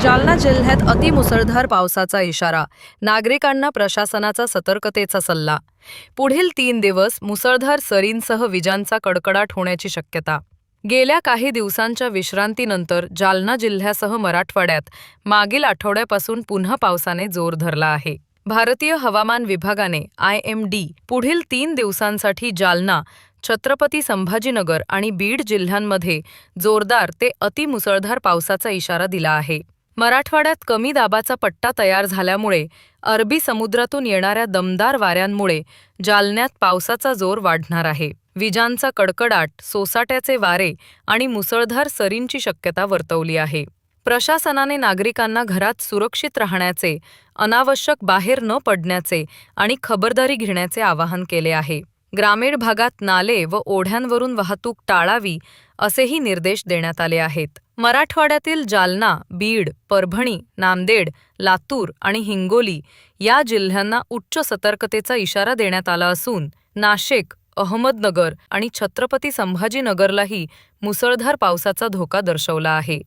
जालना जिल्ह्यात अतिमुसळधार पावसाचा इशारा. नागरिकांना प्रशासनाचा सतर्कतेचा सल्ला. पुढील तीन दिवस मुसळधार सरींसह विजांचा कडकडाट होण्याची शक्यता. गेल्या काही दिवसांच्या विश्रांतीनंतर जालना जिल्ह्यासह मराठवाड्यात मागील आठवड्यापासून पुन्हा पावसाने जोर धरला आहे. भारतीय हवामान विभागाने आय एम डी पुढील तीन दिवसांसाठी जालना छत्रपती संभाजीनगर आणि बीड जिल्ह्यांमध्ये जोरदार ते अतिमुसळधार पावसाचा इशारा दिला आहे. मराठवाड्यात कमी दाबाचा पट्टा तयार झाल्यामुळे अरबी समुद्रातून येणाऱ्या दमदार वाऱ्यांमुळे जालन्यात पावसाचा जोर वाढणार आहे. विजांचा कडकडाट सोसाट्याचे वारे आणि मुसळधार सरींची शक्यता वर्तवली आहे. प्रशासनाने नागरिकांना घरात सुरक्षित राहण्याचे अनावश्यक बाहेर न पडण्याचे आणि खबरदारी घेण्याचे आवाहन केले आहे. ग्रामीण भागात नाले व ओढ्यांवरून वाहतूक टाळावी असेही निर्देश देण्यात आले आहेत. मराठवाड्यातील जालना बीड परभणी नांदेड लातूर आणि हिंगोली या जिल्ह्यांना उच्च सतर्कतेचा इशारा देण्यात आला असून नाशिक अहमदनगर आणि छत्रपती संभाजीनगरलाही मुसळधार पावसाचा धोका दर्शवला आहे.